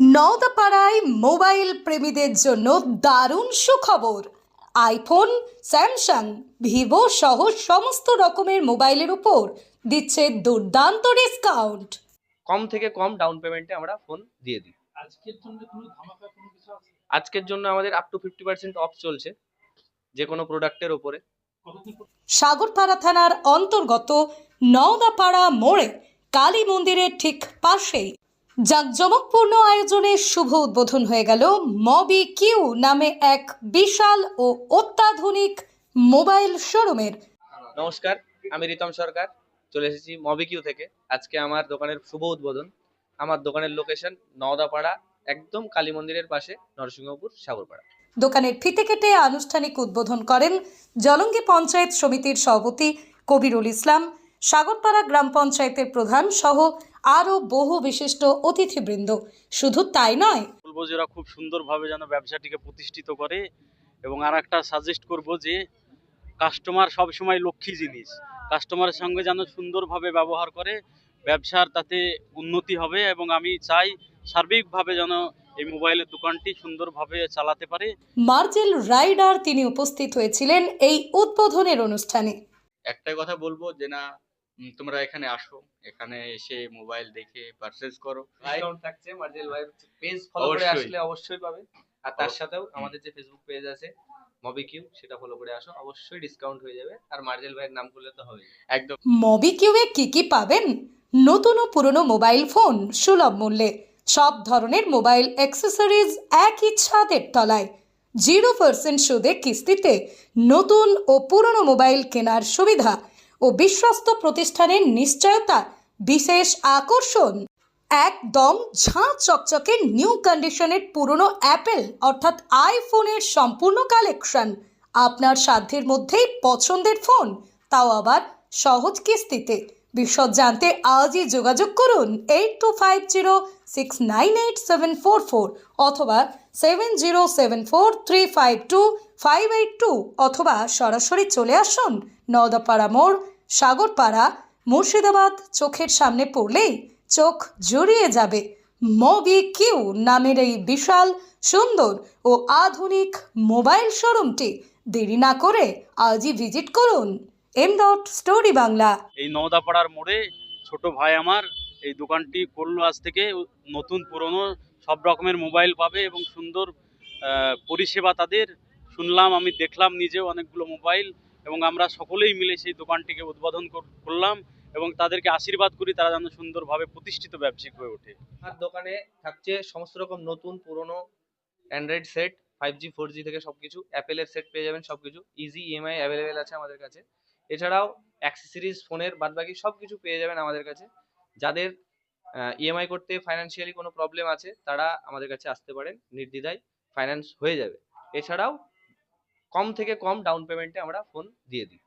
নওদাপাড়ায় mobile প্রেমীদের জন্য দারুণ সুখবর। আইফোন স্যামসাং ভিভো সহ সমস্ত রকমের মোবাইলের উপর দিচ্ছে দুর্দান্ত ডিসকাউন্ট। কম থেকে কম ডাউন পেমেন্টে আমরা ফোন দিয়ে দিই। আজকের জন্য কোনো ধামাকা কোনো কিছু আছে? আজকের জন্য আমাদের up to fifty percent off চলছে যে কোনো প্রোডাক্টের ওপরে কতদিন পর- সাগরপাড়া থানার অন্তর্গত নওদাপাড়া মোড়ে কালী মন্দিরের ঠিক পাশেই জাঁকজমকপূর্ণ আয়োজনে শুভ উদ্বোধন হয়ে গেল মবি কিউ নামে এক বিশাল ও অত্যাধুনিক মোবাইল শোরুমের। নমস্কার আমি রিতম সরকার চলে এসেছি মবিকিউ থেকে। আজকে আমার দোকানের শুভ উদ্বোধন। আমার দোকানের লোকেশন নওদাপাড়া একদম কালী মন্দিরের পাশে নরসিংহপুর সাগরপাড়া। দোকানের ফিতে কেটে আনুষ্ঠানিক উদ্বোধন করেন জলঙ্গি পঞ্চায়েত সমিতির সভাপতি কবিরুল ইসলাম। সাগরপাড়া গ্রাম পঞ্চায়েতের প্রধান সহ আরও বহু বিশিষ্ট অতিথিবৃন্দ। শুধু তাই নয়। বলব যে ওরা খুব সুন্দরভাবে যেন ব্যবসাটিকে প্রতিষ্ঠিত করে এবং আর একটা সাজেস্ট করব যে কাস্টমার সবসময় লক্ষ্মী জিনিস। কাস্টমারের সঙ্গে যেন সুন্দরভাবে ব্যবহার করে ব্যবসার তাতে উন্নতি হবে এবং আমি চাই সার্বিকভাবে যেন এই মোবাইলের দোকানটি সুন্দরভাবে চালাতে পারে। মার্জেল রাইডার তিনি উপস্থিত হয়েছিলেন এই উদ্বোধনের অনুষ্ঠানে। একটাই কথা বলব যে না তোমরা এখানে আসো এখানে এসে মোবাইল দেখে পারচেজ করো। ডিসকাউন্ট থাকছে মার্জেল ভাইয়ের পেজ ফলো করে অবশ্যই। আসলে অবশ্যই পাবে। আর তার সাথেও আমাদের যে ফেসবুক পেজ আছে মবিকিউ সেটা ফলো করে আসো। অবশ্যই ডিসকাউন্ট হয়ে যাবে। আর মার্জেল ভাইয়ের নাম করলে তো হবে একদম। মবিকিউয়ে কি কি পাবেন? নতুন ও পুরনো মোবাইল ফোন সুলভ মূল্যে। সব ধরনের মোবাইল অ্যাক্সেসরিজ একই ছাদের তলায়। জিরো পার্সেন্ট সুদে কিস্তিতে নতুন ও পুরনো মোবাইল কেনার সুবিধা। ও বিশ্বস্ত প্রতিষ্ঠানের নিশ্চয়তা বিশেষ আকর্ষণ। একদম ঝাঁ চকচকে নিউ কন্ডিশনের পুরনো অ্যাপেল অর্থাৎ আইফোনের সম্পূর্ণ কালেকশন আপনার সাধ্যের মধ্যেই পছন্দের ফোন তাও আবার সহজ কিস্তিতে। বিশদ জানতে আজই যোগাযোগ করুন eight two five zero six nine eight seven four four অথবা seven zero seven four three five two five eight two অথবা সরাসরি চলে আসুন নওদাপাড়া মোড় সাগরপাড়া মুর্শিদাবাদ চোখের সামনে পড়লেই চোখ জড়িয়ে যাবে মবি কিউ নামের এই বিশাল, সুন্দর ও আধুনিক মোবাইল শোরুমটি। দেরি না করে আজই ভিজিট করুন। M dot story Bangla. এই নওদাপাড়ার মোড়ে ছোট ভাই আমার এই দোকানটি করল আজ থেকে নতুন, পুরনো, সব রকমের মোবাইল পাবে এবং সুন্দর পরিষেবা তাদের। শুনলাম, আমি দেখলাম নিজেও অনেকগুলো মোবাইল। এবং আমরা সকলেই মিলে সেই দোকানটিকে উদ্বোধন করলাম এবং তাদেরকে আশীর্বাদ করি তারা যেন সুন্দরভাবে প্রতিষ্ঠিত ব্যবসায়িক হয়ে ওঠে। আর দোকানে থাকছে সমস্ত রকম নতুন, পুরনো android set five G four G থেকে সবকিছু অ্যাপেলের সেট পেয়ে যাবেন সবকিছু ইজি ইএমআই অ্যাভেলেবেল আছে আমাদের কাছে। এছাড়াও অ্যাক্সেসরিজ ফোনের বাদবাকি সব কিছু পেয়ে যাবেন আমাদের কাছে। যাদের ইএমআই করতে ফাইন্যান্সিয়ালি কোনো প্রবলেম আছে, তারা আমাদের কাছে আসতে পারেন, নির্দ্বিধায় ফাইন্যান্স হয়ে যাবে। এছাড়াও কম থেকে কম ডাউন পেমেন্টে আমরা ফোন দিয়ে দিই।